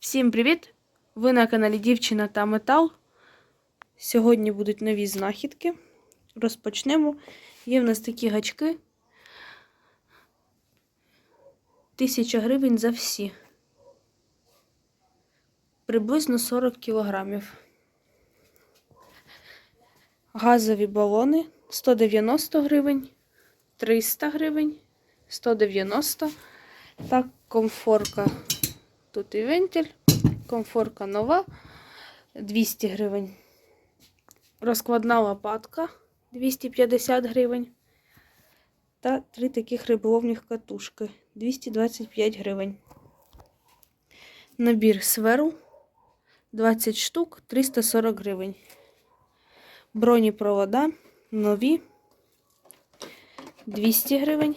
Всім привіт! Ви на каналі Дівчина та Метал. Сьогодні будуть нові знахідки. Розпочнемо. Є в нас такі гачки. Тисяча гривень за всі. Приблизно 40 кілограмів. Газові балони 190 гривень, 300 гривень, 190 та комфорка. Тут і вентиль, комфорка нова 200 гривень. Розкладна лопатка 250 гривень. Та три таких риболовних катушки 225 гривень. Набір сверл 20 штук 340 гривень. Бронепровода нові 200 гривень.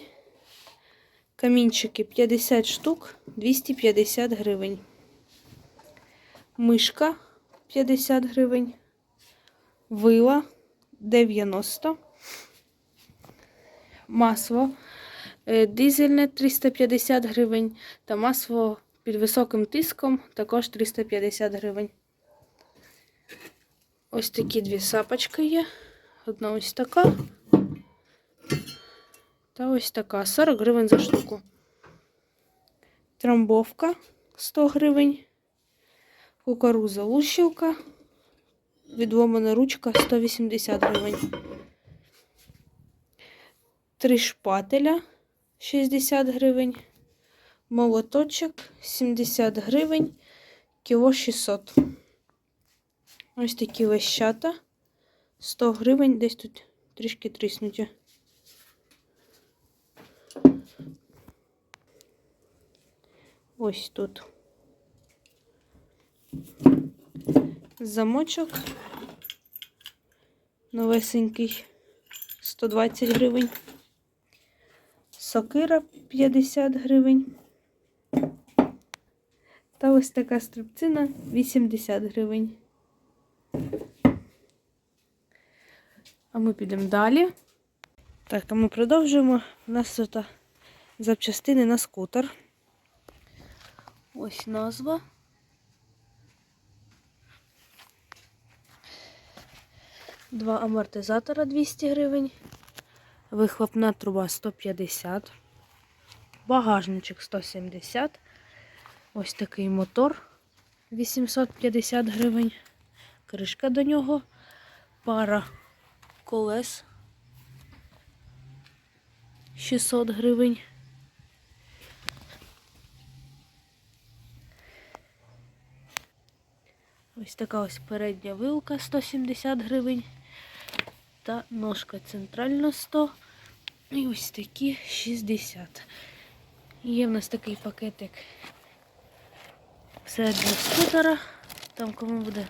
Камінчики 50 штук 250 гривень. Мишка 50 гривень. Вила 90. Масло е, дизельне 350 гривень. Та масло під високим тиском також 350 гривень. Ось такі дві сапочки є. Одна ось така. Та ось така. 40 гривень за штуку. Трамбовка 100 гривень. Кукуруза лущилка. Відломана ручка 180 гривень. Три шпателя 60 гривень. Молоточок 70 гривень. Кіло 600. Ось такі лещата. 100 гривень. Десь тут трішки тріснуті. Ось тут. Замочок. Новесенький 120 гривень. Сокира 50 гривень. Та ось така стрибцина 80 гривень. А ми підемо далі. Так, а ми продовжуємо. У нас тут запчастини на скутер. Ось назва. Два амортизатора 200 гривень. Вихлопна труба 150. Багажничок 170. Ось такий мотор 850 гривень. Кришка до нього. Пара колес 600 гривень. Ось така ось передня вилка 170 гривень. Та ножка центральна 100. І ось такі 60. Є в нас такий пакетик. Все для скутера. Там кому буде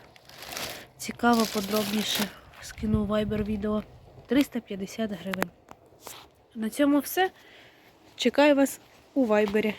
цікаво, подробніше скину Viber відео. 350 гривень. На цьому все. Чекаю вас у вайбері.